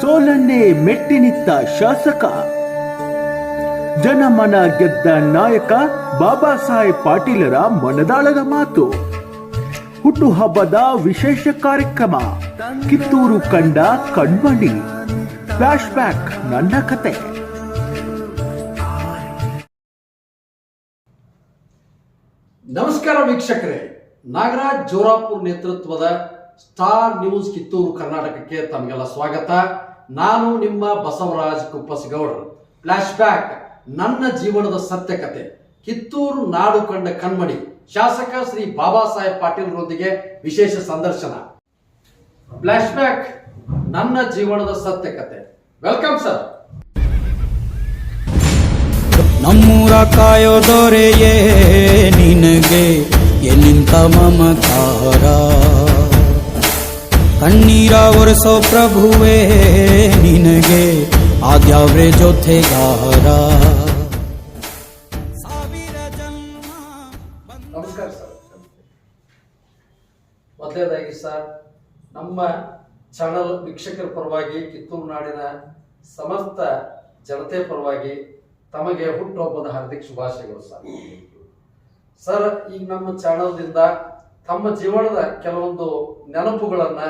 ಸೋಲನ್ನೇ ಮೆಟ್ಟಿನಿತ್ತ ಶಾಸಕ. ಜನಮನ ಗೆದ್ದ ನಾಯಕ ಬಾಬಾ ಸಾಹೇಬ್ ಪಾಟೀಲರ ಮನದಾಳದ ಮಾತು. ಹುಟ್ಟುಹಬ್ಬದ ವಿಶೇಷ ಕಾರ್ಯಕ್ರಮ. ಕಿತ್ತೂರು ಕಂಡ ಕಣ್ಮಣಿ. ಫ್ಲಾಶ್ ಬ್ಯಾಕ್ ನನ್ನ ಕತೆ. ನಮಸ್ಕಾರ ವೀಕ್ಷಕರೇ. ನಾಗರಾಜ್ ಜೋರಾಪುರ್ ನೇತೃತ್ವದ ಸ್ಟಾರ್ ನ್ಯೂಸ್ ಕಿತ್ತೂರು ಕರ್ನಾಟಕಕ್ಕೆ ತಮಗೆಲ್ಲ ಸ್ವಾಗತ. ನಾನು ನಿಮ್ಮ ಬಸವರಾಜ್ ಕುಪ್ಪಸಗೌಡರು ಫ್ಲಾಶ್ ಬ್ಯಾಕ್ ನನ್ನ ಜೀವನದ ಸತ್ಯ ಕತೆ ಕಿತ್ತೂರು ನಾಡು ಕಂಡ ಕಣ್ಮಣಿ, ಶಾಸಕ ಶ್ರೀ ಬಾಬಾ ಸಾಹೇಬ್ ಪಾಟೀಲ್ರೊಂದಿಗೆ ವಿಶೇಷ ಸಂದರ್ಶನ. ಫ್ಲಾಶ್ ಬ್ಯಾಕ್ ನನ್ನ ಜೀವನದ ಸತ್ಯ ಕತೆ ವೆಲ್ಕಮ್ ಸರ್ ನಮ್ಮೂರ ಕಾಯೋ ದೊರೆಯೇ ನಿನಗೆ, ಎಲ್ಲಿಂತ ಮಮಕಾರ ಕಣ್ಣೀರ ಒರೆಸೋ ಪ್ರಭುವೇ, ನಿನಗೆ ಆದ್ಯಾವ್ರೆ ಜೊತೆಗಾರ. ನಮಸ್ಕಾರ ಸರ್. ಮೊದಲನೇದಾಗಿ ಸರ್, ನಮ್ಮ ಚಾನಲ್ ವೀಕ್ಷಕರ ಪರವಾಗಿ ಕಿತ್ತೂರು ನಾಡಿನ ಸಮಸ್ತ ಜನತೆ ಪರವಾಗಿ ತಮಗೆ ಹುಟ್ಟುಹಬ್ಬದ ಹಾರ್ದಿಕ ಶುಭಾಶಯಗಳು ಸರ್. ಸರ್, ಈಗ ನಮ್ಮ ಚಾನಲ್ದಿಂದ ತಮ್ಮ ಜೀವನದ ಕೆಲವೊಂದು ನೆನಪುಗಳನ್ನ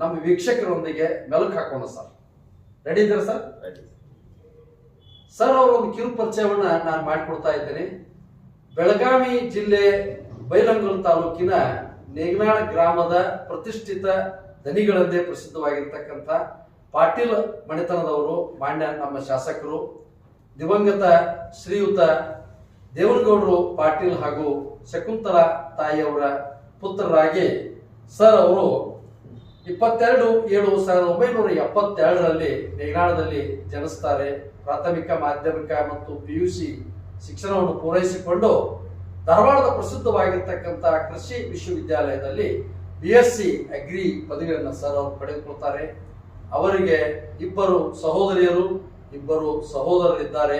ನಮ್ಮ ವೀಕ್ಷಕರೊಂದಿಗೆ ಮೆಲುಕು ಹಾಕೋಣ ಸರ್. ರೆಡಿ ಇದ್ದಾರೆ ಸರ್? ಸರ್ ಅವರು ಒಂದು ಕಿರು ಪರಿಚಯವನ್ನ ನಾನು ಮಾಡಿಕೊಡ್ತಾ ಇದ್ದೇನೆ. ಬೆಳಗಾವಿ ಜಿಲ್ಲೆ ಬೈಲಂಗಲ್ ತಾಲೂಕಿನ ನೇಗನಾಳ ಗ್ರಾಮದ ಪ್ರತಿಷ್ಠಿತ ದನಿಗಳಂದೇ ಪ್ರಸಿದ್ಧವಾಗಿರ್ತಕ್ಕಂಥ ಪಾಟೀಲ್ ಮಣಿತನದವರು ಮಾನ್ಯ ನಮ್ಮ ಶಾಸಕರು ದಿವಂಗತ ಶ್ರೀಯುತ ದೇವನಗೌಡರು ಪಾಟೀಲ್ ಹಾಗೂ ಶಕುಂತಲಾ ತಾಯಿಯವರ ಪುತ್ರರಾಗಿ ಸರ್ ಅವರು ಇಪ್ಪತ್ತೆರಡು ಏಳು ಸಾವಿರದ ಒಂಬೈನೂರ ಎಪ್ಪತ್ತೆರಡರಲ್ಲಿ ನೇಗಾಳದಲ್ಲಿ ಜನಿಸ್ತಾರೆ. ಪ್ರಾಥಮಿಕ, ಮಾಧ್ಯಮಿಕ ಮತ್ತು ಪಿ ಯು ಸಿ ಶಿಕ್ಷಣವನ್ನು ಪೂರೈಸಿಕೊಂಡು ಧಾರವಾಡದ ಪ್ರಸಿದ್ಧವಾಗಿರ್ತಕ್ಕಂಥ ಕೃಷಿ ವಿಶ್ವವಿದ್ಯಾಲಯದಲ್ಲಿ ಬಿ ಎಸ್ ಸಿ ಅಗ್ರಿ ಪದವಿಯನ್ನು ಸರ್ ಅವರು ಪಡೆದುಕೊಳ್ತಾರೆ. ಅವರಿಗೆ ಇಬ್ಬರು ಸಹೋದರಿಯರು, ಇಬ್ಬರು ಸಹೋದರರಿದ್ದಾರೆ.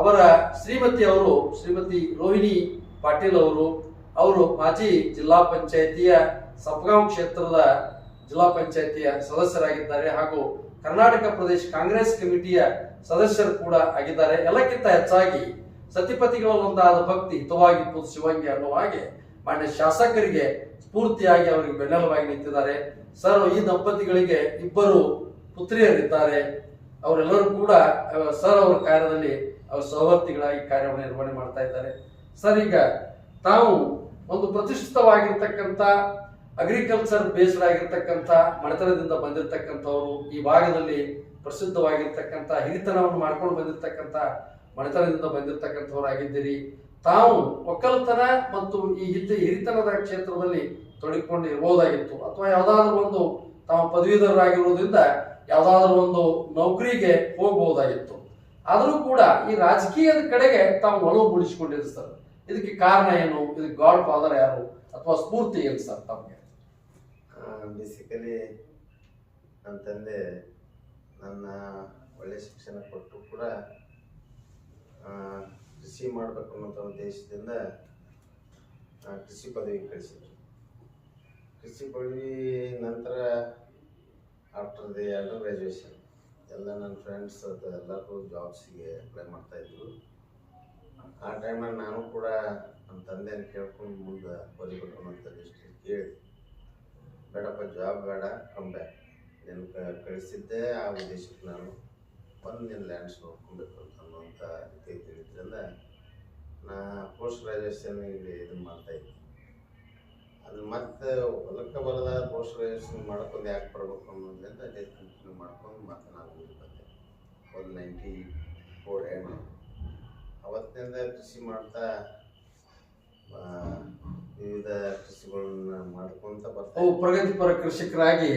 ಅವರ ಶ್ರೀಮತಿ ಅವರು ಶ್ರೀಮತಿ ರೋಹಿಣಿ ಪಾಟೀಲ್ ಅವರು ಅವರು ಮಾಜಿ ಜಿಲ್ಲಾ ಪಂಚಾಯಿತಿಯ ಸಪ್ಗಾಂವ್ ಕ್ಷೇತ್ರದ ಜಿಲ್ಲಾ ಪಂಚಾಯಿತಿಯ ಸದಸ್ಯರಾಗಿದ್ದಾರೆ ಹಾಗೂ ಕರ್ನಾಟಕ ಪ್ರದೇಶ ಕಾಂಗ್ರೆಸ್ ಕಮಿಟಿಯ ಸದಸ್ಯರು ಕೂಡ ಆಗಿದ್ದಾರೆ. ಎಲ್ಲಕ್ಕಿಂತ ಹೆಚ್ಚಾಗಿ ಸತಿಪತಿಗಳಲ್ಲೊಂದಾದ ಭಕ್ತಿ ಹಿತವಾಗಿತ್ತು ಶಿವಂಗಿ ಅನ್ನುವ ಹಾಗೆ ಮಾನ್ಯ ಶಾಸಕರಿಗೆ ಸ್ಫೂರ್ತಿಯಾಗಿ ಅವರಿಗೆ ಬೆನ್ನೆಲುವಾಗಿ ನಿಂತಿದ್ದಾರೆ. ಸರ್, ಈ ದಂಪತಿಗಳಿಗೆ ಇಬ್ಬರು ಪುತ್ರಿಯರಿದ್ದಾರೆ. ಅವರೆಲ್ಲರೂ ಕೂಡ ಸರ್ ಅವರ ಕಾರ್ಯದಲ್ಲಿ ಅವರ ಸಹವರ್ತಿಗಳಾಗಿ ಕಾರ್ಯವನ್ನು ನಿರ್ವಹಣೆ ಮಾಡ್ತಾ ಇದ್ದಾರೆ. ಸರ್, ಈಗ ತಾವು ಒಂದು ಪ್ರತಿಷ್ಠಿತವಾಗಿರ್ತಕ್ಕಂಥ ಅಗ್ರಿಕಲ್ಚರ್ ಬೇಸ್ಡ್ ಆಗಿರ್ತಕ್ಕಂಥ ಮನೆತನದಿಂದ ಬಂದಿರತಕ್ಕಂಥವರು, ಈ ಭಾಗದಲ್ಲಿ ಪ್ರಸಿದ್ಧವಾಗಿರ್ತಕ್ಕಂಥ, ಹಿರಿತನವನ್ನು ಮಾಡ್ಕೊಂಡು ಬಂದಿರತಕ್ಕಂಥ, ಮನೆತನದಿಂದ ಬಂದಿರತಕ್ಕಂಥವರಾಗಿದ್ದೀರಿ. ತಾವು ಒಕ್ಕಲತನ ಮತ್ತು ಈ ಹಿಂದೆ ಹಿರಿತನದ ಕ್ಷೇತ್ರದಲ್ಲಿ ತೊಡಗಿಕೊಂಡು ಇರ್ಬೋದಾಗಿತ್ತು ಅಥವಾ ಯಾವುದಾದ್ರೂ ಒಂದು ತಾವು ಪದವೀಧರರಾಗಿರುವುದರಿಂದ ಯಾವುದಾದ್ರೂ ಒಂದು ನೌಕರಿಗೆ ಹೋಗಬಹುದಾಗಿತ್ತು ಆದರೂ ಕೂಡ ಈ ರಾಜಕೀಯದ ಕಡೆಗೆ ತಾವು ಒಲವು ಮೂಡಿಸಿಕೊಂಡಿರಿ ಸರ್. ಇದಕ್ಕೆ ಕಾರಣ ಏನು? ಇದಕ್ಕೆ ಗಾಡ್ ಫಾದರ್ ಯಾರು? ಅಥವಾ ಸ್ಫೂರ್ತಿ ಏನು ಸರ್ ತಮಗೆ? ಬೇಸಿಕಲಿ ನನ್ನ ತಂದೆ ನನ್ನ ಒಳ್ಳೆ ಶಿಕ್ಷಣ ಕೊಟ್ಟು ಕೂಡ ಕೃಷಿ ಮಾಡಬೇಕು ಅನ್ನೋಂಥ ಉದ್ದೇಶದಿಂದ ಕೃಷಿ ಪದವಿ ಕಳಿಸಿದ್ರು. ಕೃಷಿ ಪದವಿ ನಂತರ ಆಫ್ಟರ್ ದಿ ಅಂಡರ್ ಗ್ರ್ಯಾಜುಯೇಷನ್ ಎಲ್ಲ ನನ್ನ ಫ್ರೆಂಡ್ಸ್ ಅದು ಎಲ್ಲರೂ ಜಾಬ್ಸಿಗೆ ಅಪ್ಲೈ ಮಾಡ್ತಾಯಿದ್ರು ಆ ಟೈಮಲ್ಲಿ ನಾನು ಕೂಡ ನಮ್ಮ ತಂದೆಯನ್ನು ಕೇಳ್ಕೊಂಡು ಮುಂದೆ ಬರಿಬೇಕು ಅನ್ನೋಂಥ ದೃಷ್ಟಿ ಕೇಳಿ ಬೇಡಪ್ಪ ಜಾಬ್ ಬೇಡ ಕಮ್ ಬ್ಯಾಕ್ ನೀನು ಕಳಿಸಿದ್ದೇ ಆ ಉದ್ದೇಶಕ್ಕೆ ನಾನು ಬಂದು ನಿನ್ನ ಲ್ಯಾಂಡ್ಸ್ ನೋಡ್ಕೊಬೇಕು ಅಂತ ಅನ್ನೋಂಥ ರೀತಿ ತಿಳಿದ್ರಿಂದ ನಾ ಪೋಸ್ಟ್ ಗ್ರಾಜುಯೇಷನ್ ಇಲ್ಲಿ ಮಾಡ್ತಾ ಇದ್ದೆ. ಅದು ಮತ್ತೆ ಹೊಲಕ್ಕೆ ಬರದ ಪೋಸ್ಟ್ ಗ್ರಾಜುಯೇಷನ್ ಮಾಡ್ಕೊಂಡು ಯಾಕೆ ಬರಬೇಕು ಅನ್ನೋದ್ರಿಂದ ಅದೇ ಕಂಟಿನ್ಯೂ ಮಾಡ್ಕೊಂಡು ಮತ್ತೆ ನಾನು ಊರಿಗೆ ಬಂದೆ. ಒಂದು ನೈಂಟಿ ಫೋರ್ ಎಂಡ್ ಅವತ್ತಿನಿಂದ ಕೃಷಿ ಮಾಡ್ತಾ ವಿವಿಧ ಕೃಷಿಗಳನ್ನ ಮಾಡ್ಕೊಂತ ಬರ್ತಾರೆ ಅವು ಪ್ರಗತಿಪರ ಕೃಷಿಕರಾಗಿ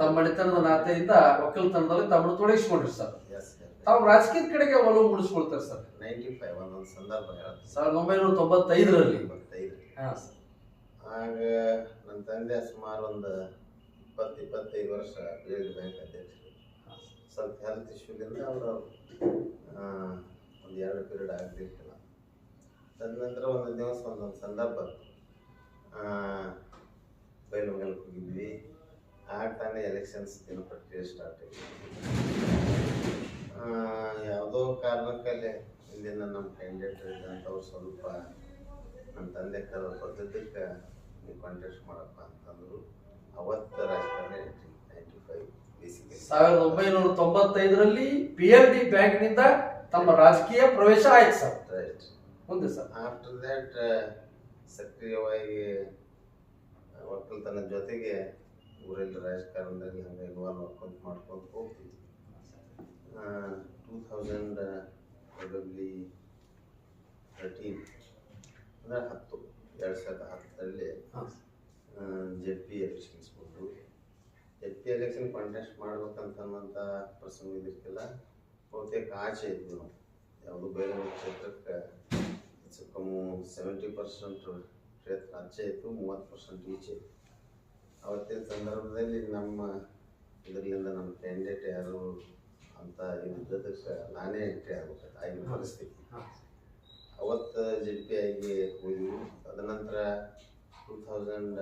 ತಮ್ಮ ಮನೆತನದ ನಾತೆಯಿಂದ ಒಕ್ಕಲತನದಲ್ಲಿ ತಮ್ಮನ್ನು ತೊಡಗಿಸಿಕೊಂಡ್ರಿ ಸರ್. ಎಸ್ ತಾವು ರಾಜಕೀಯದ ಕಡೆಗೆ ಒಲವು ಮೂಡಿಸ್ಕೊಳ್ತಾರೆ ಸರ್. ನೈಂಟಿ ಫೈವ್ ಒಂದೊಂದು ಸಂದರ್ಭ ಹೇಳ್ತೀನಿ ಸಾವಿರದ ಒಂಬೈನೂರ ತೊಂಬತ್ತೈದರಲ್ಲಿ. ಇಪ್ಪತ್ತೈದು ಹಾಂ. ಸರ್ ಆಗ ನನ್ನ ತಂದೆ ಸುಮಾರು ಒಂದು ಇಪ್ಪತ್ತು ಇಪ್ಪತ್ತೈದು ವರ್ಷ ಫೀಲ್ಡ್ ಬ್ಯಾಂಕ್ ಅಧ್ಯಕ್ಷರು. ಸ್ವಲ್ಪ ಹೆಲ್ತ್ ಇಶ್ಯೂಲಿಂದ ಅವರು ಒಂದು ಎರಡು ಪೀರಿಯಡ್ ಆಗಲಿಕ್ಕಿಲ್ಲ ತದನಂತರ ಒಂದು ದಿವಸ ಒಂದೊಂದು ಸಂದರ್ಭ ಬಂತು. ಆ, ಬೈಲಹೊಂಗಲಕ್ಕೆ ಹೋಗಿದ್ವಿ. ಆಗ ತಾನೇ ಎಲೆಕ್ಷನ್ಸ್ ದಿನ ಪ್ರಕ್ರಿಯೆ ಸ್ಟಾರ್ಟ್ ಆಗಿ ಆ, ಯಾವುದೋ ಕಾರಣಕ್ಕಲ್ಲಿ ಇಲ್ಲಿಂದ ನಮ್ಮ ಕ್ಯಾಂಡಿಡೇಟ್ ಇದ್ದಂಥವ್ರು ಸ್ವಲ್ಪ ನಮ್ಮ ತಂದೆ ಕರೆದ ಪದ್ಧತಿಗೆ ನೀವು ಕಾಂಟೆಸ್ಟ್ ಮಾಡಪ್ಪ ಅಂತಂದರು. ಅವತ್ತು ರಾಜಕಾರಣ ನೈಂಟಿ ಫೈವ್ ಬೇಸಿಗೆ ಸಾವಿರದ ಒಂಬೈನೂರ ತೊಂಬತ್ತೈದರಲ್ಲಿ ಪಿ ಎಲ್ ಡಿ ಬ್ಯಾಂಕ್ನಿಂದ ತಮ್ಮ ರಾಜಕೀಯ ಪ್ರವೇಶ ಆಯ್ತು ಸರ್. ಮುಂದೆ ಸರ್. ಆಫ್ಟರ್ ದ್ಯಾಟ್ ಸಕ್ರಿಯವಾಗಿ ಒಕ್ಕಲ್ತನದ ಜೊತೆಗೆ ಊರಲ್ಲಿ ರಾಜಕಾರಣದಲ್ಲಿ ಹಂಗೆ ಇನ್ವಾಲ್ವ್ ಮಾಡ್ಕೊಂತ ಮಾಡ್ಕೊಂತ ಹೋಗ್ತಿದ್ವಿ. ಟೂ ಥೌಸಂಡ್ ಪ್ರಾಬಬ್ಲಿ ಥರ್ಟೀನ್ ಅಂದರೆ ಹತ್ತು ಎರಡು ಸಾವಿರದ ಹತ್ತರಲ್ಲಿ ಜೆ ಪಿ ಎಲೆಕ್ಷನ್ಸ್ ಬಂದು. ಜೆಡ್ ಪಿ ಎಲೆಕ್ಷನ್ ಕಾಂಟೆಸ್ಟ್ ಮಾಡ್ಬೇಕಂತ ಅನ್ನೋಂಥ ಪ್ರಸಂಗ ಇದಕ್ಕೆಲ್ಲ ಬಹುತೇಕ ಆಚೆ ಇದ್ವಿ ನಾವು. ಯಾವುದು ಬೇರೆ ಕ್ಷೇತ್ರಕ್ಕೆ ಹೆಚ್ಚು ಕಮ್ಮಿ ಸೆವೆಂಟಿ ಪರ್ಸೆಂಟ್ ಪ್ರಯತ್ನ ಆಚೆ ಇತ್ತು ಮೂವತ್ತು ಪರ್ಸೆಂಟ್ ಈಚೆ ಅವತ್ತಿನ ಸಂದರ್ಭದಲ್ಲಿ ನಮ್ಮ ಇದರಿಂದ ನಮ್ಮ ಕ್ಯಾಂಡಿಡೇಟ್ ಯಾರು ಅಂತ ಇದ್ದದಕ್ಕೆ ನಾನೇ ಎಂಟ್ರಿ ಆಗ್ಬೇಕಾಯ್ತು ಆಗಿನ ಪರಿಸ್ಥಿತಿ ಅವತ್ತು ಅವತ್ತು ಡಿ ಪಿ ಆಗಿ ಹೋಗಿದ್ವಿ. ತದನಂತರ two thousand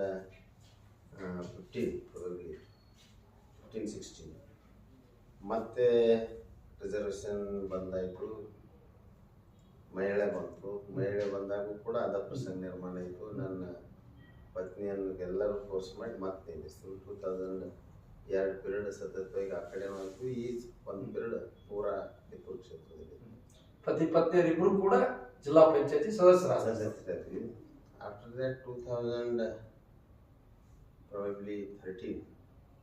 fifteen fifteen sixteen ಮತ್ತೆ ರಿಸರ್ವೇಷನ್ ಬಂದಾಯಿತು. ಮಹಿಳೆ ಬಂತು. ಮಹಿಳೆ ಬಂದಾಗೂ ಕೂಡ ಅದ ಪ್ರಸಂಗ ನಿರ್ಮಾಣ ಆಯಿತು ನನ್ನ ಪತ್ನಿಯನ್ನು ಎಲ್ಲರೂ ಫೋರ್ಸ್ ಮಾಡಿ ಮತ್ತೆ ನಿಲ್ಲಿಸ್ತು ಟೂ ತೌಸಂಡ್ ಎರಡು ಪೀರಿಯಡ್ ಸತತವಾಗಿ ಆ ಕಡೆ ಆಯಿತು ಈ ಒಂದು ಪೀರಿಯಡ್ ಪೂರಾ ಟಿಪ್ಪು ಕ್ಷೇತ್ರದಲ್ಲಿ. ಪತಿ ಪತ್ನಿಯರಿಬ್ರು ಕೂಡ ಜಿಲ್ಲಾ ಪಂಚಾಯತಿ ಸದಸ್ಯರ after that two thousand probably thirteen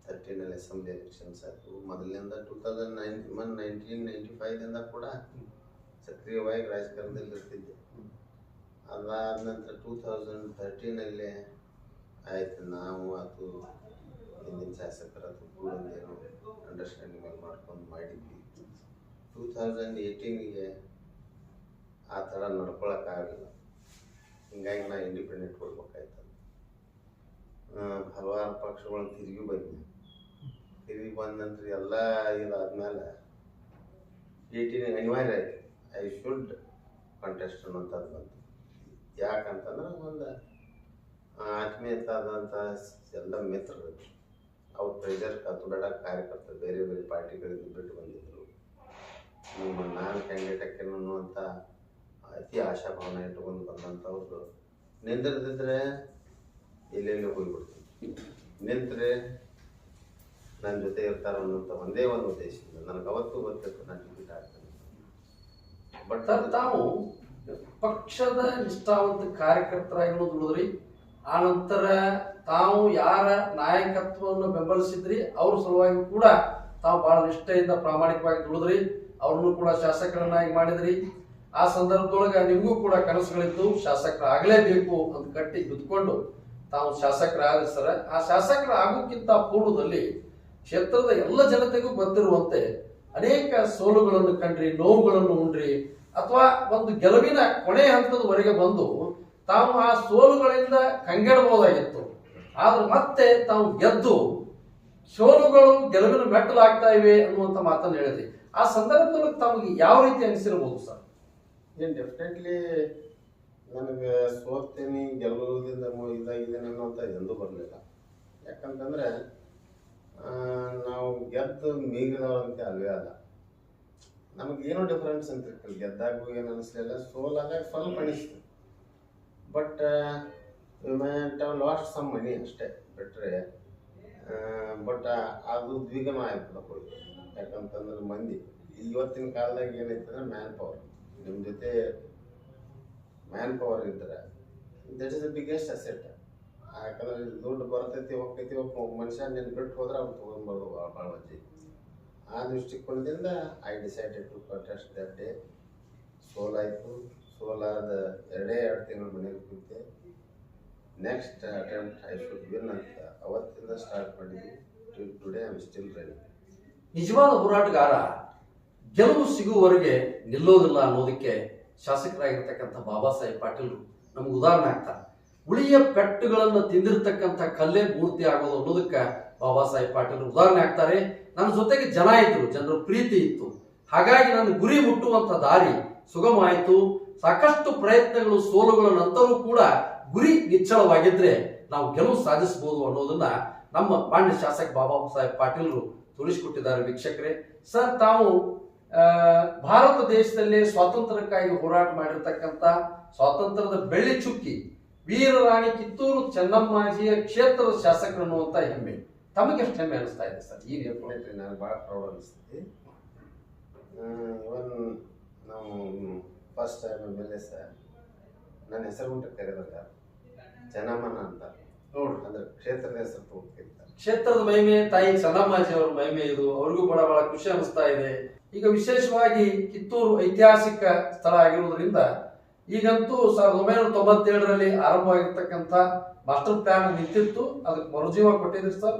ಥರ್ಟೀನಲ್ಲಿ assembly elections ಆಯಿತು. ಮೊದಲಿನಿಂದ two thousand nine one nineteen ninety ಫೈವ್ದಿಂದ ಕೂಡ ಸಕ್ರಿಯವಾಗಿ ರಾಜಕಾರಣದಲ್ಲಿ ಇರ್ತಿದ್ದೆ ಅದಾದ ನಂತರ ಟೂ ತೌಸಂಡ್ ತರ್ಟೀನಲ್ಲಿ ಆಯಿತು. ನಾವು ಅದು ಹಿಂದಿನ ಶಾಸಕರ ಕೂಡೊಂದೇನು ಅಂಡರ್ಸ್ಟ್ಯಾಂಡಿಂಗ್ ಮೇಲೆ ಮಾಡ್ಕೊಂಡು ಮಾಡಿದ್ವಿ. ಟೂ ತೌಸಂಡ್ ಏಯ್ಟೀನಿಗೆ ಆ ಥರ ನಡ್ಕೊಳಕ್ಕಾಗಲಿಲ್ಲ ಹಿಂಗಾಗಿ ನಾ ಇಂಡಿಪೆಂಡೆಂಟ್ ಕೊಡ್ಬೇಕಾಯ್ತು ಹಲವಾರು ಪಕ್ಷಗಳು ತಿರುಗಿ ಬಂದ್ವಿ. ತಿರುಗಿ ಬಂದ ನಂತರ ಎಲ್ಲ ಇದಾದ್ಮೇಲೆ ಏಯ್ಟೀನಿಗೆ ಅನಿವಾರ್ಯ ಆಯ್ತು. ಐ ಶುಡ್ ಕಂಟೆಸ್ಟ್ ಅನ್ನೋಂಥದ್ದು ಬಂತು. ಯಾಕಂತಂದ್ರೆ ಒಂದು ಆತ್ಮೀಯತಾದಂಥ ಎಲ್ಲ ಮಿತ್ರರು, ಅವ್ರು ಪ್ರೆಷರ್ ಕತ್ತಬೇಡ ಕಾರ್ಯಕರ್ತರು ಬೇರೆ ಬೇರೆ ಪಾರ್ಟಿಗಳಿಂದ ಬಿಟ್ಟು ಬಂದಿದ್ದರು ನಿಮ್ಮ ನಾನು ಕ್ಯಾಂಡಿಡೇಟ್ ಹಾಕೇನು ಅನ್ನುವಂಥ ಅತಿ ಆಶಾಭಾವನೆ ಇಟ್ಕೊಂಡು ಬಂದಂಥವ್ರು ನಿಂದಿರ್ದಿದ್ರೆ ಎಲ್ಲೆಲ್ಲಿ ಹೋಗಿಬಿಡ್ತೀನಿ. ನಿಂತರೆ ನನ್ನ ಜೊತೆ ಇರ್ತಾರ ಅನ್ನೋಂಥ ಒಂದೇ ಒಂದು ಉದ್ದೇಶದಿಂದ ನನಗೆ ಅವತ್ತು ಗೊತ್ತಿತ್ತು ನಾನು ಟಿಕೆಟ್ ಆಗ್ತೇನೆ ಬಟ್ ತಾವು ಪಕ್ಷದ ನಿಷ್ಠಾವಂತ ಕಾರ್ಯಕರ್ತರಾಗಿ ನೋಡಿದ್ರಿ. ಆ ನಂತರ ತಾವು ಯಾರ ನಾಯಕತ್ವವನ್ನು ಬೆಂಬಲಿಸಿದ್ರಿ, ಅವ್ರ ಸಲುವಾಗಿ ಕೂಡ ತಾವು ಬಹಳ ನಿಷ್ಠೆಯಿಂದ ಪ್ರಾಮಾಣಿಕವಾಗಿ ದುಡಿದ್ರಿ. ಅವ್ರನ್ನು ಕೂಡ ಶಾಸಕರನ್ನಾಗಿ ಮಾಡಿದ್ರಿ. ಆ ಸಂದರ್ಭದೊಳಗೆ ನಿಮಗೂ ಕೂಡ ಕನಸುಗಳಿದ್ದು, ಶಾಸಕರಾಗಲೇಬೇಕು ಅಂತ ಕಟ್ಟಿ ಬಿದ್ಕೊಂಡು ತಾವು ಶಾಸಕರಾದ ಸರ. ಆ ಶಾಸಕರ ಆಗೋಕ್ಕಿಂತ ಪೂರ್ವದಲ್ಲಿ ಕ್ಷೇತ್ರದ ಎಲ್ಲ ಜನತೆಗೂ ಗೊತ್ತಿರುವಂತೆ ಅನೇಕ ಸೋಲುಗಳನ್ನು ಕಂಡ್ರಿ, ನೋವುಗಳನ್ನು ಉಂಡ್ರಿ. ಅಥವಾ ಒಂದು ಗೆಲುವಿನ ಕೊನೆಯ ಹಂತದವರೆಗೆ ಬಂದು ತಾವು ಆ ಸೋಲುಗಳಿಂದ ಕಂಗೆಡಬಹುದಾಗಿತ್ತು. ಆದ್ರೆ ಮತ್ತೆ ತಾವು ಗೆದ್ದು ಸೋಲುಗಳು ಗೆಲುವಿನ ಮೆಟ್ಟಲಾಗ್ತಾ ಇವೆ ಅನ್ನುವಂತ ಮಾತನ್ನು ಹೇಳಿದೆ. ಆ ಸಂದರ್ಭದಲ್ಲಿ ತಮಗೆ ಯಾವ ರೀತಿ ಅನಿಸಿರಬಹುದು ಸರ್? ಏನು ಡೆಫಿನೆಟ್ಲಿ ನನಗೆ ಸೋತೇನಿ, ಗೆಲ್ಲುವುದರಿಂದ ಇದಾಗಿದ್ದೇನೆ ಅನ್ನೋಂಥ ಎಂದೂ ಬರಲಿಲ್ಲ. ಯಾಕಂತಂದ್ರೆ ನಾವು ಗೆದ್ದು ಮೀರಿದವರಂತೆ ಅಲ್ವೇ ಅಲ್ಲ. ನಮಗೇನೋ ಡಿಫರೆನ್ಸ್ ಅಂತ ಇರ್ತಲ್ಲ ಗೆದ್ದಾಗೂ ಏನು ಅನಿಸ್ಲಿಲ್ಲ ಸೋಲಾದಾಗ ಸ್ವಲ್ಪ ಅನಿಸ್ತು. But mat lost some money ಅಷ್ಟೇ. ಬಿಟ್ಟರೆ ಬಟ್ ಅದು ದ್ವಿಗಮ ಆಯ್ತು ಹೋಗಿ ಯಾಕಂತಂದ್ರೆ ಮಂದಿ, ಇವತ್ತಿನ ಕಾಲದಾಗ ಏನೈತಂದ್ರೆ ಮ್ಯಾನ್ ಪವರ್ ನಿಮ್ಮ ಜೊತೆ ಮ್ಯಾನ್ ಪವರ್ ಇದ್ರೆ that is the biggest asset ಯಾಕಂದ್ರೆ ದುಡ್ಡು ಬರ್ತೈತಿ, ಹೋಗ್ತೈತಿ ಒಬ್ಬ ಮನುಷ್ಯ ನಿನ್ನ ಬಿಟ್ಟು ಹೋದ್ರೆ ಅವ್ನು ತೊಗೊಂಡ್ಬಾರ್ದು ಭಾಳ ಭಾಳ ಆ ದೃಷ್ಟಿಕೋನದಿಂದ I decided to contest that day ಸೋಲಾಯಿತು ಸೋಲಾದ ಎರಡೇ ಎರಡು ತಿಂಗಳು ಮನೆಗೆ ಕೂತೆ. Next attempt I should win ಅಂತ ಅವತ್ತಿಂದ ಸ್ಟಾರ್ಟ್ ಮಾಡಿದ್ವಿ. Today I am still ready ನಿಜವಾದ ಹೋರಾಟಗಾರ ಗೆಲುವು ಸಿಗುವವರೆಗೆ ನಿಲ್ಲೋದಿಲ್ಲ ಅನ್ನೋದಕ್ಕೆ ಶಾಸಕರಾಗಿರ್ತಕ್ಕಂಥ ಬಾಬಾ ಸಾಹೇಬ್ ಪಾಟೀಲ್ ನಮ್ಗೆ ಉದಾಹರಣೆ ಆಗ್ತಾರೆ. ಉಳಿಯ ಪೆಟ್ಟುಗಳನ್ನು ತಿಂದಿರ್ತಕ್ಕಂಥ ಕಲ್ಲೇ ಪೂರ್ತಿ ಆಗೋದು ಅನ್ನೋದಕ್ಕೆ ಬಾಬಾ ಸಾಹೇಬ್ ಪಾಟೀಲ್ ಉದಾಹರಣೆ ಆಗ್ತಾರೆ ನನ್ನ ಜೊತೆಗೆ ಜನ ಇದ್ರು, ಜನರ ಪ್ರೀತಿ ಇತ್ತು. ಹಾಗಾಗಿ ನನ್ನ ಗುರಿ ಮುಟ್ಟುವಂತ ದಾರಿ ಸುಗಮ ಆಯಿತು. ಸಾಕಷ್ಟು ಪ್ರಯತ್ನಗಳು, ಸೋಲುಗಳ ನಂತರವೂ ಕೂಡ ಗುರಿ ನಿಚ್ಚಳವಾಗಿದ್ರೆ ನಾವು ಗೆಲುವು ಸಾಧಿಸಬಹುದು ಅನ್ನೋದನ್ನ ನಮ್ಮ ಪಾಂಡ್ಯ ಶಾಸಕ ಬಾಬಾ ಸಾಹೇಬ್ ಪಾಟೀಲ್ರು ತೋರಿಸಿಕೊಟ್ಟಿದ್ದಾರೆ ವೀಕ್ಷಕರೇ. ಸರ್, ತಾವು ಭಾರತ ದೇಶದಲ್ಲಿ ಸ್ವಾತಂತ್ರ್ಯಕ್ಕಾಗಿ ಹೋರಾಟ ಮಾಡಿರ್ತಕ್ಕಂಥ ಸ್ವಾತಂತ್ರ್ಯದ ಬೆಳ್ಳಿ ಚುಕ್ಕಿ, ವೀರರಾಣಿ ಕಿತ್ತೂರು ಚೆನ್ನಮ್ಮಾಜಿಯ ಕ್ಷೇತ್ರದ ಶಾಸಕರು ಅನ್ನುವಂತ ಹೆಮ್ಮೆ. ತಮಗೆ ಎಷ್ಟು ಹೆಮ್ಮೆ ಅನಿಸ್ತಾ ಇದೆ ಸರ್ ಈ ಹೇಳ್ಕೊಂಡ್ರೆ ನಾನು ಭಾಳ ಪ್ರೌಡ್ ಅನಿಸ್ತೈತಿ ಇವನ್ ನಾವು first time M L A sir ನನ್ನ ಹೆಸರು ಬಿಟ್ಟು ಕರೆದಾಗ ಜನಮನ ಅಂತ. ನೋಡಿ. ಅಂದ್ರೆ ಕ್ಷೇತ್ರದ ಹೆಸರು ತಗೋತಿರ್ತಾರೆ ಕ್ಷೇತ್ರದ ಮಹಿಮೆ ತಾಯಿ ಚನ್ನಮ್ಮಾಜಿ ಅವರ ಮಹಿಮೆ ಇದು ಅವ್ರಿಗೂ ಕೂಡ ಬಹಳ ಖುಷಿ ಅನಿಸ್ತಾ ಇದೆ. ಈಗ ವಿಶೇಷವಾಗಿ ಕಿತ್ತೂರು ಐತಿಹಾಸಿಕ ಸ್ಥಳ ಆಗಿರುವುದರಿಂದ ಈಗಂತೂ ಸಾವಿರದ ಒಂಬೈನೂರ ತೊಂಬತ್ತೇಳರಲ್ಲಿ ಆರಂಭವಾಗಿರ್ತಕ್ಕಂಥ ಮಾಸ್ಟರ್ ಪ್ಲಾನ್ ನಿಂತಿತ್ತು ಅದಕ್ಕೆ ಮರುಜೀವ ಕೊಟ್ಟಿದ್ರು ಸರ್.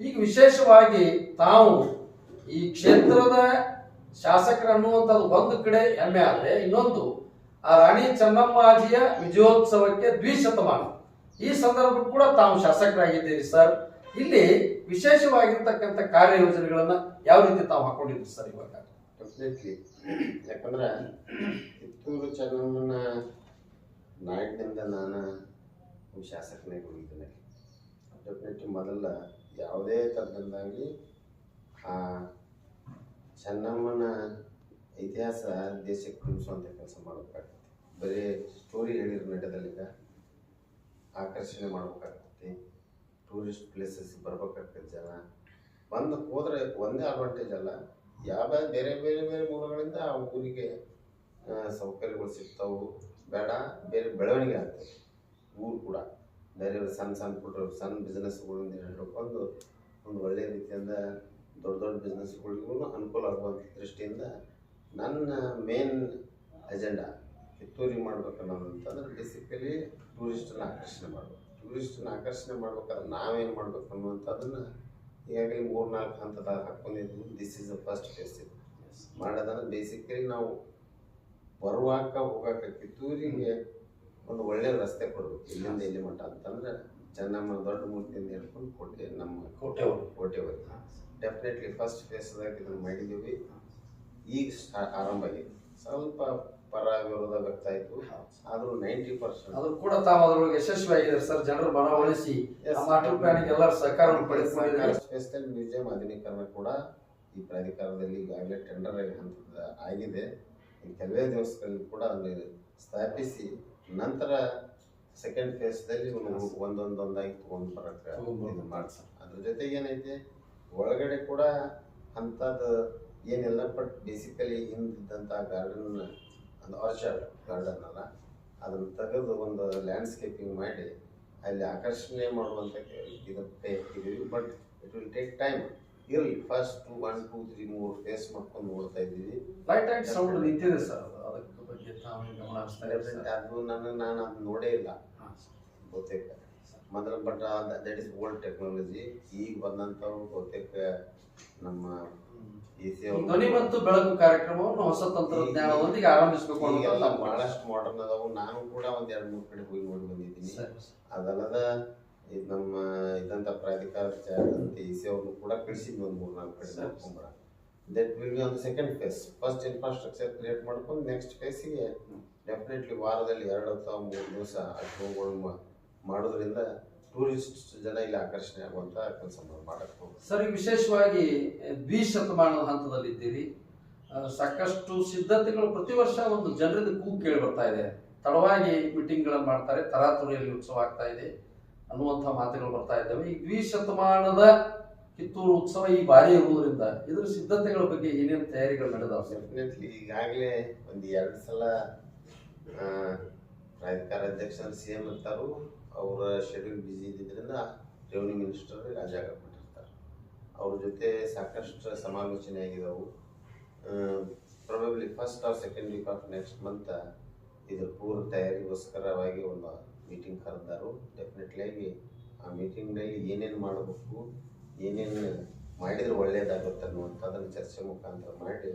ಈಗ ವಿಶೇಷವಾಗಿ ತಾವು ಈ ಕ್ಷೇತ್ರದ ಶಾಸಕರು ಅನ್ನುವಂಥದ್ದು ಒಂದು ಕಡೆ ಹೆಮ್ಮೆ ಆದರೆ ಇನ್ನೊಂದು, ಆ ರಾಣಿ ಚೆನ್ನಮ್ಮಾಜಿಯ ವಿಜಯೋತ್ಸವಕ್ಕೆ ದ್ವಿಶತಮಾನ. ಈ ಸಂದರ್ಭ ಕೂಡ ತಾವು ಶಾಸಕರಾಗಿದ್ದೀರಿ ಸರ್. ಇಲ್ಲಿ ವಿಶೇಷವಾಗಿರ್ತಕ್ಕಂಥ ಕಾರ್ಯಯೋಜನೆಗಳನ್ನು ಯಾವ ರೀತಿ ತಾವು ಹಾಕೊಂಡಿದ್ರಿ ಸರ್ ಇವಾಗ? ಯಾಕಂದ್ರೆ ಕಿತ್ತೂರು ಚೆನ್ನಮ್ಮನ ನಾಯಕನಿಂದ ನಾನು ಶಾಸಕನೇ ಹೋಗಿದ್ದೇನೆ ಡೆಫಿನೆಟ್ಲಿ ಮೊದಲ ಯಾವುದೇ ಥರದಿಂದಾಗಲಿ ಆ ಚೆನ್ನಮ್ಮನ ಇತಿಹಾಸ ದೇಶಕ್ಕೆ ತುಂಬಿಸುವಂಥ ಕೆಲಸ ಮಾಡಬೇಕಾಗ್ತದೆ ಬರೀ ಸ್ಟೋರಿ ಹೇಳಿರೋ ನಡೆದಲ್ಲಿಗ ಆಕರ್ಷಣೆ ಮಾಡ್ಬೇಕಾಗ್ತೈತಿ. ಟೂರಿಸ್ಟ್ ಪ್ಲೇಸಸ್ ಬರ್ಬೇಕಾಗ್ತದೆ ಜನ. ಬಂದು ಹೋದರೆ ಒಂದೇ ಅಡ್ವಾಂಟೇಜ್ ಅಲ್ಲ, ಯಾವ ಬೇರೆ ಬೇರೆ ಬೇರೆ ಮೂಲಗಳಿಂದ ಆ ಊರಿಗೆ ಸೌಕರ್ಯಗಳು ಸಿಗ್ತಾವು ಬೇಡ, ಬೇರೆ ಬೆಳವಣಿಗೆ ಆಗ್ತದೆ. ಊರು ಕೂಡ. ಬೇರೆ ಸಣ್ಣ ಸಣ್ಣ ಪುಟ್ಟ ಸಣ್ಣ ಬಿಸ್ನೆಸ್ಗಳಿಂದ ಹಿಡ್ಕೊಂಡು ಒಂದು ಒಳ್ಳೆಯ ರೀತಿಯಿಂದ ದೊಡ್ಡ ದೊಡ್ಡ ಬಿಸ್ನೆಸ್ಗಳಿಗೂ ಅನುಕೂಲ ಆಗುವಂಥ ದೃಷ್ಟಿಯಿಂದ ನನ್ನ ಮೇನ್ ಅಜೆಂಡಾ ಕಿತ್ತೂರಿಗೆ ಮಾಡ್ಬೇಕು ಅನ್ನೋದಂತಂದ್ರೆ ಬೇಸಿಕಲಿ ಟೂರಿಸ್ಟನ್ನ ಆಕರ್ಷಣೆ ಮಾಡಬೇಕು. ಟೂರಿಸ್ಟನ್ನ ಆಕರ್ಷಣೆ ಮಾಡ್ಬೇಕಾದ್ರೆ ನಾವೇನು ಮಾಡ್ಬೇಕು ಅನ್ನುವಂಥದ್ದನ್ನು ಈಗಾಗಲೇ ಮೂರು ನಾಲ್ಕು ಹಂತದಾಗ ಹಾಕೊಂಡಿದ್ದು this is the first phase ಇದು ಮಾಡೋದಂದ್ರೆ ಬೇಸಿಕಲಿ ನಾವು ಬರುವಾಗ ಹೋಗಾಕ ಕಿತ್ತೂರಿಗೆ ಒಂದು ಒಳ್ಳೆ ರಸ್ತೆ ಕೊಡ್ಬೇಕು ಇಲ್ಲಿಂದ ಇಲ್ಲಿ ಮಟ್ಟ ಅಂತಂದ್ರೆ ಚೆನ್ನಮ್ಮ ದೊಡ್ಡ ಮೂರ್ತಿಯಿಂದ ಹಿಡ್ಕೊಂಡು ಕೋಟೆ ನಮ್ಮ ಕೋಟೆ ಕೋಟೆವರೆಗೆ ಡೆಫಿನೆಟ್ಲಿ ಫಸ್ಟ್ ಫೇಸ್ದಾಗ ಇದನ್ನು ಮಾಡಿದ್ದೀವಿ ಈಗ ಆರಂಭ ಆಗಿದೆ. ಸ್ವಲ್ಪ ಪರ ವಿರೋಧ ವ್ಯಕ್ತ ಆಯಿತು. ಆದರೂ ನೈಂಟಿ ಪರ್ಸೆಂಟ್ ಅದು ಕೂಡ ತಾವು ಅದರೊಳಗೆ ಯಶಸ್ವಿಯಾಗಿದ್ದಾರೆ ಸರ್. ಜನರು ಮನವೊಲಿಸಿ ಮಾಸ್ಟರ್ ಪ್ಲಾನಿಗೆ ಎಲ್ಲರ ಸಹಕಾರವನ್ನು ಸ್ಪೇಸ್ಟಲ್ ಮ್ಯೂಸಿಯಂ ಆಧುನೀಕರಣ ಕೂಡ ಈ ಪ್ರಾಧಿಕಾರದಲ್ಲಿ ಈಗಾಗಲೇ ಟೆಂಡರ್ ಹಂತದ ಆಗಿದೆ. ಕೆಲವೇ ದಿವಸಗಳಲ್ಲಿ ಕೂಡ ಅಲ್ಲಿ ಸ್ಥಾಪಿಸಿ ನಂತರ ಸೆಕೆಂಡ್ ಫೇಸ್ದಲ್ಲಿ ಒಂದೊಂದೊಂದಾಗಿ ತೊಗೊಂಡು ಬರಕ್ಕೆ ಇದು ಮಾಡ್ಸ ಅದ್ರ ಜೊತೆಗೆ ಏನೈತಿ ಒಳಗಡೆ ಕೂಡ ಅಂಥದ್ದು ಏನಿಲ್ಲ ಬಟ್ ಬೇಸಿಕಲಿ ಹಿಂದಿದ್ದಂಥ ಗಾರ್ಡನ್ ಒಂದು ಆರ್ಚರ್ಡ್ ಗಾರ್ಡನ್ ಅಲ್ಲ ಅದನ್ನು ತೆಗೆದು ಒಂದು ಲ್ಯಾಂಡ್ಸ್ಕೇಪಿಂಗ್ ಮಾಡಿ ಅಲ್ಲಿ ಆಕರ್ಷಣೆ ಮಾಡುವಂಥ ಇದಕ್ಕೆ ಇದೀವಿ but it will take time ಇರಲಿ first to one two three ಮೂರು ಫೇಸ್ ಮಾಡ್ಕೊಂಡು ಓದ್ತಾ ಇದ್ದೀವಿ. ಲೈಟ್ ಆ್ಯಂಡ್ ಸೌಂಡ್ ನಿಂತಿದೆ ಸರ್ ಅದು ಅದಕ್ಕೆ ಬಗ್ಗೆ ತಾವು ಗಮನ ಅದು ನನ್ನ ನಾನು ಅದು ನೋಡೇ ಇಲ್ಲ. ಬಹುತೇಕ ಮೊದಲು but that is old technology ಈಗ ಬಂದಂಥವು ಬಹುತೇಕ ನಮ್ಮ ಧ್ವನಿ ಮತ್ತು ಬೆಳಕು ಕಾರ್ಯಕ್ರಮವನ್ನು ಹೊಸ ತಂತ್ರಜ್ಞಾನದೊಂದಿಗೆ ಆರಂಭಿಸಬೇಕು ಎಲ್ಲ ಬಹಳಷ್ಟು ಮಾಡರ್ನ್ ಅದಾವು. ನಾನು ಕೂಡ ಒಂದ್ ಎರಡು ಮೂರು ಕಡೆ ಹೋಗಿ ನೋಡಿ ಬಂದಿದ್ದೀನಿ. ಅದಲ್ಲದ ಇದು ನಮ್ಮ ಇದಂತ ಪ್ರಾಧಿಕಾರ ಚಾರ್ಜ್ ಇ ಸಿ ಕೂಡ ಕಳಿಸಿದ್ವಿ ಒಂದು ಮೂರು ನಾಲ್ಕು ಕಡೆ. ನೋಡ್ಕೊಂಬರ that will be on second phase first infrastructure create ಮಾಡ್ಕೊಂಡು ನೆಕ್ಸ್ಟ್ ಫೇಸಿಗೆ ಡೆಫಿನೆಟ್ಲಿ ವಾರದಲ್ಲಿ ಎರಡು ಅಥವಾ ಮೂರು ದಿವಸ ಅನುಭವಗಳು ಮಾಡೋದ್ರಿಂದ ಟೂರಿಸ್ಟ್ ಜನ ಇಲ್ಲಿ ಆಕರ್ಷಣೆ ಆಗುವಂತ ಕೆಲಸ ಮಾಡಬೇಕು ಸರ್ ವಿಶೇಷವಾಗಿ ವಿಶೇಷವಾಗಿ ದ್ವಿಶತಮಾನದ ಹಂತದಲ್ಲಿ ಇದ್ದೀವಿ ಸಾಕಷ್ಟು ಸಿದ್ಧತೆಗಳು ಪ್ರತಿ ವರ್ಷ ಒಂದು ಜನರಿಂದ ಕೂಗು ಕೇಳಿ ಬರ್ತಾ ಇದೆ. ತಡವಾಗಿ ಮೀಟಿಂಗ್ಗಳನ್ನು ಮಾಡ್ತಾರೆ ತರಾತುರಿಯಲ್ಲಿ ಉತ್ಸವ ಆಗ್ತಾ ಇದೆ. ಅನ್ನುವಂಥ ಮಾತುಗಳು ಬರ್ತಾ ಇದ್ದಾವೆ. ಈ ದ್ವಿಶತಮಾನದ ಕಿತ್ತೂರು ಉತ್ಸವ ಈ ಬಾರಿ ಇರುವುದರಿಂದ ಇದರ ಸಿದ್ಧತೆಗಳ ಬಗ್ಗೆ ಏನೇನು ತಯಾರಿಗಳು ನಡೆದಾವೆ? ಡೆಫಿನೆಟ್ಲಿ ಈಗಾಗಲೇ ಒಂದು ಎರಡು ಸಲ ಪ್ರಾಧಿಕಾರ ಅಧ್ಯಕ್ಷರು ಸಿ ಎಂ ಇರ್ತಾರು. ಅವರ ಶೆಡ್ಯೂಲ್ ಬ್ಯುಸಿ ಇದ್ದಿದ್ದರಿಂದ ರೆವಿನ್ಯೂ ಮಿನಿಸ್ಟರ್ ರಾಜಾಗ ಅವ್ರ ಜೊತೆ ಸಾಕಷ್ಟು ಸಮಾಲೋಚನೆ ಆಗಿದ್ದಾವೆ probably first or second week of next month ಇದ್ರ ಪೂರ್ವ ತಯಾರಿಗೋಸ್ಕರವಾಗಿ ಒಂದು ಮೀಟಿಂಗ್ ಕರೆದಾರು. ಡೆಫಿನೆಟ್ಲಿಯಾಗಿ ಆ ಮೀಟಿಂಗ್ನಲ್ಲಿ ಏನೇನು ಮಾಡಬೇಕು, ಏನೇನು ಮಾಡಿದ್ರೆ ಒಳ್ಳೆಯದಾಗುತ್ತೆ ಅನ್ನುವಂಥದ್ದನ್ನು ಚರ್ಚೆ ಮುಖಾಂತರ ಮಾಡಿ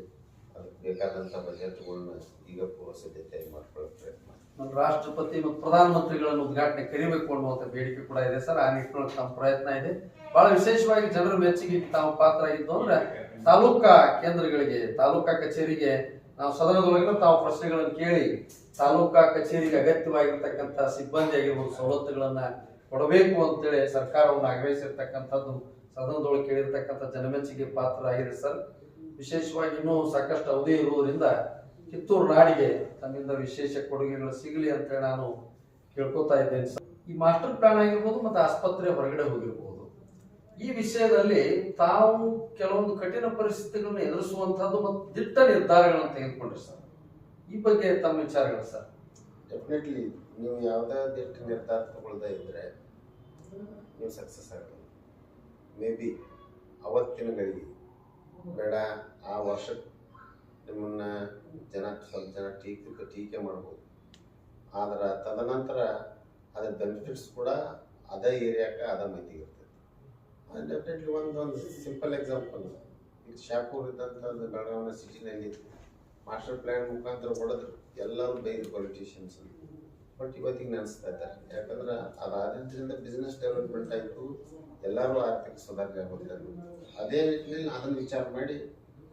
ಅದಕ್ಕೆ ಬೇಕಾದಂಥ ಬಜೆಟ್ಗಳನ್ನ ಈಗ ಪೂರ್ವ ಸಿದ್ಧತೆ ಮಾಡ್ಕೊಳ್ಳೋಕೆ ಪ್ರಯತ್ನ. ನಮ್ಮ ರಾಷ್ಟ್ರಪತಿ ಮತ್ತು ಪ್ರಧಾನಮಂತ್ರಿಗಳನ್ನು ಉದ್ಘಾಟನೆ ಕರಿಬೇಕು ಅನ್ನುವಂಥ ಬೇಡಿಕೆ ಕೂಡ ಇದೆ ಸರ್. ಆ ನಿಟ್ಟಿನೊಳಗೆ ನಮ್ಮ ಪ್ರಯತ್ನ ಇದೆ. ಬಹಳ ವಿಶೇಷವಾಗಿ ಜನರ ಮೆಚ್ಚುಗೆ ತಾವು ಪಾತ್ರ ಆಗಿದ್ದು ಅಂದ್ರೆ ತಾಲೂಕಾ ಕೇಂದ್ರಗಳಿಗೆ, ತಾಲೂಕಾ ಕಚೇರಿಗೆ ನಾವು ಸದನದೊಳಗಿನ ತಾವು ಪ್ರಶ್ನೆಗಳನ್ನು ಕೇಳಿ ತಾಲೂಕಾ ಕಚೇರಿಗೆ ಅಗತ್ಯವಾಗಿರ್ತಕ್ಕಂಥ ಸಿಬ್ಬಂದಿ ಆಗಿರ್ಬೋದು ಸವಲತ್ತುಗಳನ್ನ ಕೊಡಬೇಕು ಅಂತೇಳಿ ಸರ್ಕಾರವನ್ನು ಆಗ್ರಹಿಸಿರ್ತಕ್ಕಂಥದ್ದು ಸದನದೊಳಗೆ ಕೇಳಿರ್ತಕ್ಕಂಥ ಜನಮೆಚ್ಚುಗೆ ಪಾತ್ರ ಆಗಿದೆ ಸರ್. ವಿಶೇಷವಾಗಿ ಇನ್ನೂ ಸಾಕಷ್ಟು ಅವಧಿ ಇರುವುದರಿಂದ ಕಿತ್ತೂರು ನಾಡಿಗೆ ತಮ್ಮಿಂದ ವಿಶೇಷ ಕೊಡುಗೆಗಳು ಸಿಗಲಿ ಅಂತೇಳಿ ನಾನು ಕೇಳ್ಕೊತಾ ಇದ್ದೇನೆ ಸರ್. ಈ ಮಾಸ್ಟರ್ ಪ್ಲಾನ್ ಆಗಿರ್ಬೋದು ಮತ್ತು ಆಸ್ಪತ್ರೆ ಹೊರಗಡೆ ಹೋಗಿರ್ಬೋದು. ಈ ವಿಷಯದಲ್ಲಿ ತಾವು ಕೆಲವೊಂದು ಕಠಿಣ ಪರಿಸ್ಥಿತಿಗಳನ್ನು ಎದುರಿಸುವಂತಹದ್ದು ಮತ್ತು ದಿಟ್ಟ ನಿರ್ಧಾರಗಳನ್ನು ತೆಗೆದುಕೊಂಡ್ರಿ ಸರ್. ಈ ಬಗ್ಗೆ ತಮ್ಮ ವಿಚಾರಗಳು ಸರ್. ಡೆಫಿನೆಟ್ಲಿ ನೀವು ಯಾವುದೇ ದಿಟ್ಟ ನಿರ್ಧಾರ ತಗೊಳ್ತಾ ಇದ್ರೆ ನೀವು ಸಕ್ಸಸ್ ಆಗಲ್ಲ ಮೇ ಬಿ ಅವತ್ತಿನ ಗಳಿಗೆ ಬೇಡ, ಆ ವರ್ಷ ನಿಮ್ಮನ್ನ ಜನ ಸ್ವಲ್ಪ ಜನ ಟೀಕೆ ಟೀಕೆ ಮಾಡ್ಬೋದು. ಆದ್ರೆ ತದನಂತರ ಅದರ ಬೆನಿಫಿಟ್ಸ್ ಕೂಡ ಅದೇ ಏರಿಯಾಕ್ಕೆ ಅದ ಮಂದಿಗೆ ಡೆಫಿನೆಟ್ಲಿ ಒಂದು ಒಂದು ಸಿಂಪಲ್ ಎಕ್ಸಾಂಪಲ್ ಈಗ ಶಾಪೂರ್ ಇದ್ದಂಥದ್ದು ಬೆಳಗಾವಿನ ಸಿಟಿನಲ್ಲಿ ಮಾಸ್ಟರ್ ಪ್ಲ್ಯಾನ್ ಮುಖಾಂತರ ಹೊಡೆದ್ರು. ಎಲ್ಲರೂ ಬೈದ್ರು ಪೊಲಿಟಿಷಿಯನ್ಸ್ ಬಟ್ ಇವತ್ತಿಗೆ ನೆನೆಸ್ತಾ ಇದ್ದಾರೆ. ಯಾಕಂದ್ರೆ ಅದಾದ್ರಿಂದ ಬಿಸ್ನೆಸ್ ಡೆವಲಪ್ಮೆಂಟ್ ಆಯಿತು. ಎಲ್ಲರೂ ಆರ್ಥಿಕ ಸುಧಾರಣೆ ಆಗುತ್ತೆ ಅದೇ ನಿಟ್ಟಿನಲ್ಲಿ ಅದನ್ನು ವಿಚಾರ ಮಾಡಿ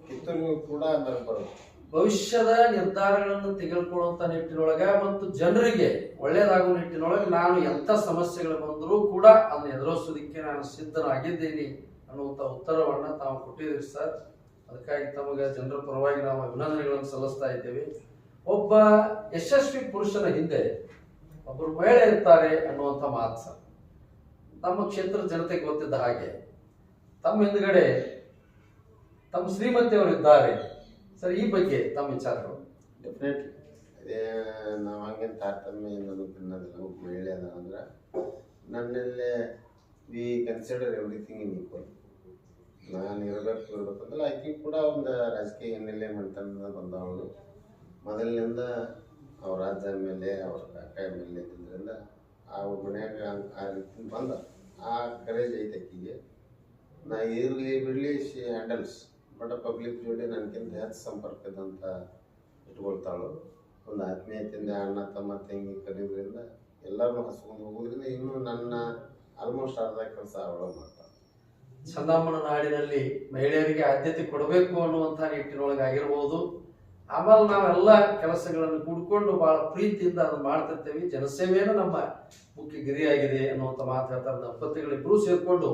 ಕಿತ್ತೂರಿಗೂ ಕೂಡ ಆಮೇಲೆ ಬರೋದು. ಭವಿಷ್ಯದ ನಿರ್ಧಾರಗಳನ್ನು ತೆಗೆದುಕೊಳ್ಳುವಂತ ನಿಟ್ಟಿನೊಳಗ ಮತ್ತು ಜನರಿಗೆ ಒಳ್ಳೆಯದಾಗುವ ನಿಟ್ಟಿನೊಳಗೆ ನಾನು ಎಂಥ ಸಮಸ್ಯೆಗಳು ಬಂದರೂ ಕೂಡ ಅದನ್ನು ಎದುರಿಸೋದಕ್ಕೆ ನಾನು ಸಿದ್ಧನಾಗಿದ್ದೇನೆ ಅನ್ನುವಂಥ ಉತ್ತರವನ್ನ ತಾವು ಕೊಟ್ಟಿದ್ದೀರಿ ಸರ್. ಅದಕ್ಕಾಗಿ ತಮಗೆ ಜನರ ಪರವಾಗಿ ನಾವು ಅಭಿನಂದನೆಗಳನ್ನು ಸಲ್ಲಿಸ್ತಾ ಇದ್ದೇವೆ. ಒಬ್ಬ ಯಶಸ್ವಿ ಪುರುಷನ ಹಿಂದೆ ಒಬ್ಬರು ಮಹಿಳೆ ಇರ್ತಾರೆ ಅನ್ನುವಂಥ ಮಾತು ಸರ್. ತಮ್ಮ ಕ್ಷೇತ್ರದ ಜನತೆಗೆ ಗೊತ್ತಿದ್ದ ಹಾಗೆ ತಮ್ಮ ಹಿಂದ್ಗಡೆ ತಮ್ಮ ಶ್ರೀಮತಿಯವರು ಇದ್ದಾರೆ. ಸರ್ ಈ ಬಗ್ಗೆ ತಮ್ಮ ವಿಚಾರಗಳು. ಡೆಫಿನೆಟ್ಲಿ ಅದೇ, ನಾವು ಹಂಗೆ ತಾರತಮ್ಯ ಅನ್ನೋದು ತಿನ್ನೋದಿಲ್ಲ ಒಬ್ಬ ಮಹಿಳೆ ಅದ ಅಂದ್ರೆ, ನನ್ನಲ್ಲೇ we consider everything in equal ನಾನು ಇರಬೇಕು ಇರಬೇಕಂದ್ರೆ ಆಕೆ ಕೂಡ ಒಂದು ರಾಜಕೀಯ ಹಿನ್ನೆಲೆ ಮಾಡ್ತಾನೆ ಬಂದವಳು. ಮೊದಲಿನಿಂದ ಅವ್ರ ರಾಜ್ಯ ಮೇಲೆ, ಅವ್ರ ಕಾಕ ಮೇಲೆ ಇದ್ರಿಂದ ಆ ಮನ್ಯಾಗ ಹಂಗ್- ಆ ರೀತಿ ಬಂದ. ಆ ಕರೇಜ್ ಐತೆ ಆಕಿಗೆ. ನಾ ಇರಲಿ, ಬಿಡಲಿ ಶಿ ಹ್ಯಾಂಡಲ್ಸ್ ಬಟ್ ಪಬ್ಲಿಕ್ ಜೋಡಿ ನನಗಿಂತ ಹೆಚ್ಚು ಸಂಪರ್ಕದಂತ ಇಟ್ಕೊಳ್ತಾಳು, ಒಂದು ಆತ್ಮೀಯತೆಯಿಂದ ಅಣ್ಣ ತಮ್ಮ ತಂಗಿ ಕಲಿಯೋದ್ರಿಂದ ಎಲ್ಲರೂ ಹಸ್ಕೊಂಡು ಹೋಗೋದ್ರಿಂದ ಇನ್ನೂ ನನ್ನ ಆಲ್ಮೋಸ್ಟ್ ಅರ್ಧ ಕೆಲಸ ಅವಳು ಮಾಡ್ತಾಳೆ. ಚಂದಮ್ಮನ ನಾಡಿನಲ್ಲಿ ಮಹಿಳೆಯರಿಗೆ ಆದ್ಯತೆ ಕೊಡಬೇಕು ಅನ್ನುವಂಥ ನಿಟ್ಟಿನೊಳಗಾಗಿರ್ಬೋದು ಆಮೇಲೆ ನಾವೆಲ್ಲ ಕೆಲಸಗಳನ್ನು ಕೂಡ್ಕೊಂಡು ಬಹಳ ಪ್ರೀತಿಯಿಂದ ಅದನ್ನ ಮಾಡ್ತಿರ್ತೇವೆ. ಜನಸೇವೆಯನ್ನು ನಮ್ಮ ಮುಖ್ಯ ಗಿರಿಯಾಗಿದೆ ಅನ್ನುವಂಥ ಮಾತು ಹೇಳ್ತಾರೆ. ದಂಪತಿಗಳಿಬ್ಬರೂ ಸೇರಿಕೊಂಡು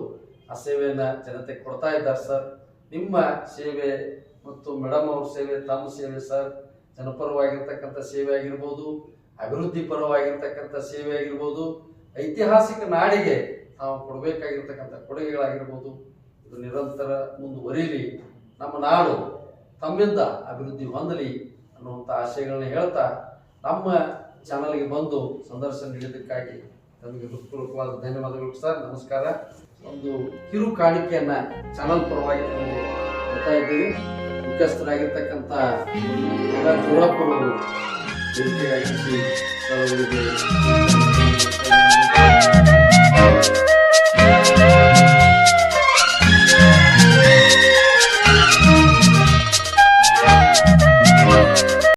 ಆ ಸೇವೆಯನ್ನು ಜನತೆಗೆ ಕೊಡ್ತಾ ಇದ್ದಾರೆ ಸರ್. ನಿಮ್ಮ ಸೇವೆ ಮತ್ತು ಮೇಡಮ್ ಅವ್ರ ಸೇವೆ, ತಮ್ಮ ಸೇವೆ, ಸರ್, ಜನಪರವಾಗಿರ್ತಕ್ಕಂಥ ಸೇವೆ ಆಗಿರ್ಬೋದು, ಅಭಿವೃದ್ಧಿ ಪರವಾಗಿರ್ತಕ್ಕಂಥ ಸೇವೆ ಆಗಿರ್ಬೋದು, ಐತಿಹಾಸಿಕ ನಾಡಿಗೆ ನಾವು ಕೊಡಬೇಕಾಗಿರ್ತಕ್ಕಂಥ ಕೊಡುಗೆಗಳಾಗಿರ್ಬೋದು, ಇದು ನಿರಂತರ ಮುಂದುವರಿಲಿ. ನಮ್ಮ ನಾಡು ತಮ್ಮಿಂದ ಅಭಿವೃದ್ಧಿ ಹೊಂದಲಿ ಅನ್ನುವಂಥ ಆಶಯಗಳನ್ನ ಹೇಳ್ತಾ ನಮ್ಮ ಚಾನಲ್ಗೆ ಬಂದು ಸಂದರ್ಶನ ನೀಡಿದ್ದಕ್ಕಾಗಿ ನಮಗೆ ಹೃತ್ಪೂರ್ವಕವಾದ ಧನ್ಯವಾದಗಳು ಸರ್. ನಮಸ್ಕಾರ. ಒಂದು ಕಿರು ಕಾಣಿಕೆಯನ್ನ ಚಾನಲ್ ಪರವಾಗಿ ನಾವು ಕೊಡ್ತಾ ಇದ್ದೀವಿ. ಮುಖ್ಯಸ್ಥರಾಗಿರ್ತಕ್ಕಂತ ಎಲ್ಲ ಚೋಳಪ್ಪನವರು ಬೇಡಿಕೆಯಾಗಿಸಿ